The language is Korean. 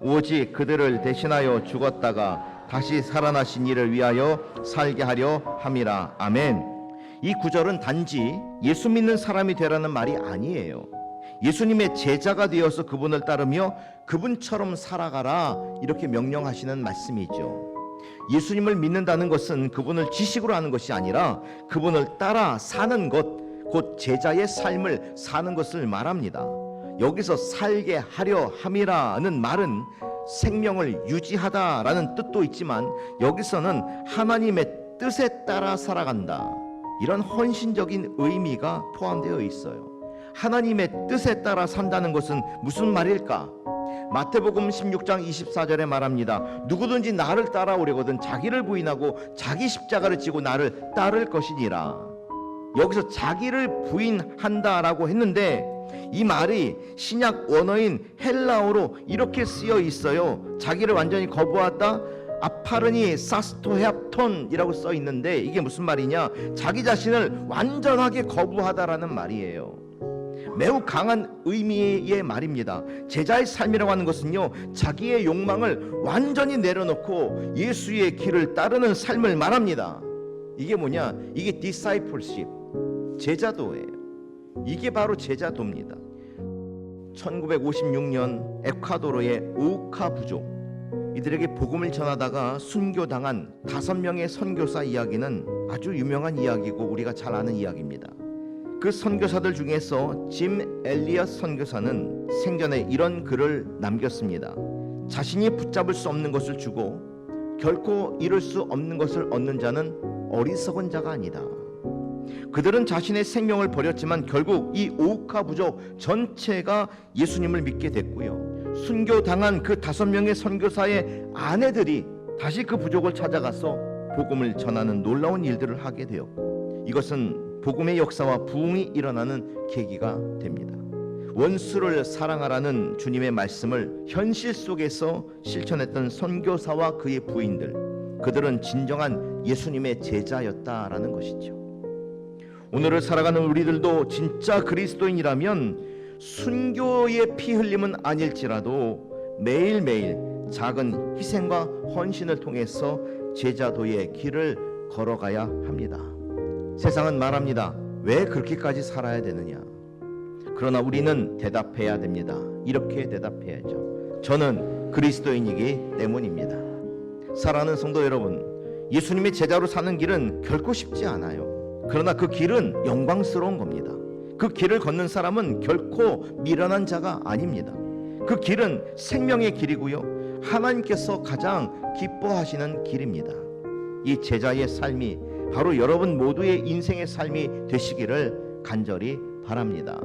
오직 그들을 대신하여 죽었다가 다시 살아나신 이를 위하여 살게 하려 함이라. 아멘. 이 구절은 단지 예수 믿는 사람이 되라는 말이 아니에요. 예수님의 제자가 되어서 그분을 따르며 그분처럼 살아가라 이렇게 명령하시는 말씀이죠. 예수님을 믿는다는 것은 그분을 지식으로 하는 것이 아니라 그분을 따라 사는 것, 곧 제자의 삶을 사는 것을 말합니다. 여기서 살게 하려 함이라는 말은 생명을 유지하다라는 뜻도 있지만 여기서는 하나님의 뜻에 따라 살아간다. 이런 헌신적인 의미가 포함되어 있어요. 하나님의 뜻에 따라 산다는 것은 무슨 말일까? 마태복음 16장 24절에 말합니다. 누구든지 나를 따라오려거든 자기를 부인하고 자기 십자가를 지고 나를 따를 것이니라. 여기서 자기를 부인한다라고 했는데 이 말이 신약 원어인 헬라어로 이렇게 쓰여 있어요. 자기를 완전히 거부하다 아파르니 사스토헤ap톤이라고 써 있는데 이게 무슨 말이냐? 자기 자신을 완전하게 거부하다라는 말이에요. 매우 강한 의미의 말입니다. 제자의 삶이라고 하는 것은요, 자기의 욕망을 완전히 내려놓고 예수의 길을 따르는 삶을 말합니다. 이게 뭐냐? 이게 discipleship, 제자도예요. 이게 바로 제자도입니다. 1956년 에콰도르의 우카 부족 이들에게 복음을 전하다가 순교당한 다섯 명의 선교사 이야기는 아주 유명한 이야기고 우리가 잘 아는 이야기입니다. 그 선교사들 중에서 짐 엘리엇 선교사는 생전에 이런 글을 남겼습니다. 자신이 붙잡을 수 없는 것을 주고 결코 이룰 수 없는 것을 얻는 자는 어리석은 자가 아니다. 그들은 자신의 생명을 버렸지만 결국 이 오우카 부족 전체가 예수님을 믿게 됐고요. 순교 당한 그 다섯 명의 선교사의 아내들이 다시 그 부족을 찾아가서 복음을 전하는 놀라운 일들을 하게 되었고 이것은 복음의 역사와 부흥이 일어나는 계기가 됩니다. 원수를 사랑하라는 주님의 말씀을 현실 속에서 실천했던 선교사와 그의 부인들 그들은 진정한 예수님의 제자였다라는 것이죠. 오늘을 살아가는 우리들도 진짜 그리스도인이라면 순교의 피 흘림은 아닐지라도 매일매일 작은 희생과 헌신을 통해서 제자도의 길을 걸어가야 합니다. 세상은 말합니다. 왜 그렇게까지 살아야 되느냐? 그러나 우리는 대답해야 됩니다. 이렇게 대답해야죠. 저는 그리스도인이기 때문입니다. 사랑하는 성도 여러분, 예수님의 제자로 사는 길은 결코 쉽지 않아요. 그러나 그 길은 영광스러운 겁니다. 그 길을 걷는 사람은 결코 미련한 자가 아닙니다. 그 길은 생명의 길이고요. 하나님께서 가장 기뻐하시는 길입니다. 이 제자의 삶이 바로 여러분 모두의 인생의 삶이 되시기를 간절히 바랍니다.